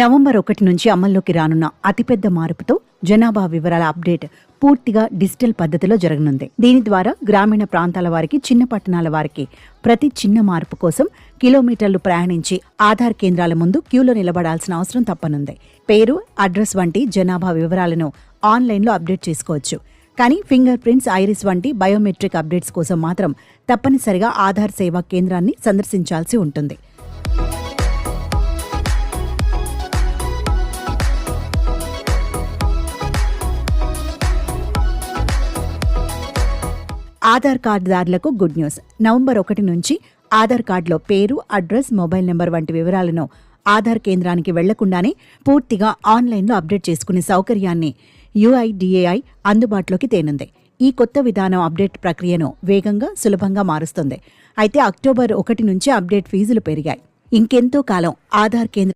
November ఒకటి నుంచి అమల్లోకి రానున్న అతిపెద్ద మార్పుతో జనాభా వివరాల అప్డేట్ పూర్తిగా డిజిటల్ పద్ధతిలో జరగనుంది. దీని ద్వారా గ్రామీణ ప్రాంతాల వారికి చిన్న పట్టణాల వారికి ప్రతి చిన్న మార్పు కోసం కిలోమీటర్లు ప్రయాణించి ఆధార్ కేంద్రాల ముందు క్యూలో నిలబడాల్సిన అవసరం తప్పనుంది. పేరు అడ్రస్ వంటి జనాభా వివరాలను ఆన్లైన్లో అప్డేట్ చేసుకోవచ్చు. కానీ ఫింగర్ ప్రింట్స్ ఐరిస్ వంటి బయోమెట్రిక్ అప్డేట్స్ కోసం మాత్రం తప్పనిసరిగా ఆధార్ సేవా కేంద్రాన్ని సందర్శించాల్సి ఉంటుంది. ఆధార్ కార్డుదారులకు గుడ్ న్యూస్. నవంబర్ ఒకటి నుంచి ఆధార్ కార్డులో పేరు అడ్రస్ మొబైల్ నెంబర్ వంటి వివరాలను ఆధార్ కేంద్రానికి వెళ్ళకుండానే పూర్తిగా ఆన్లైన్లో అప్డేట్ చేసుకునే సౌకర్యాన్ని యుఐడిఏఐ అందుబాటులోకి తేనుంది. ఈ కొత్త విధానం అప్డేట్ ప్రక్రియను వేగంగా సులభంగా మారుస్తుంది. అయితే అక్టోబర్ ఒకటి నుంచి అప్డేట్ ఫీజులు పెరిగాయి. ఇంకెంతో కాలం ఆధార్ కేంద్ర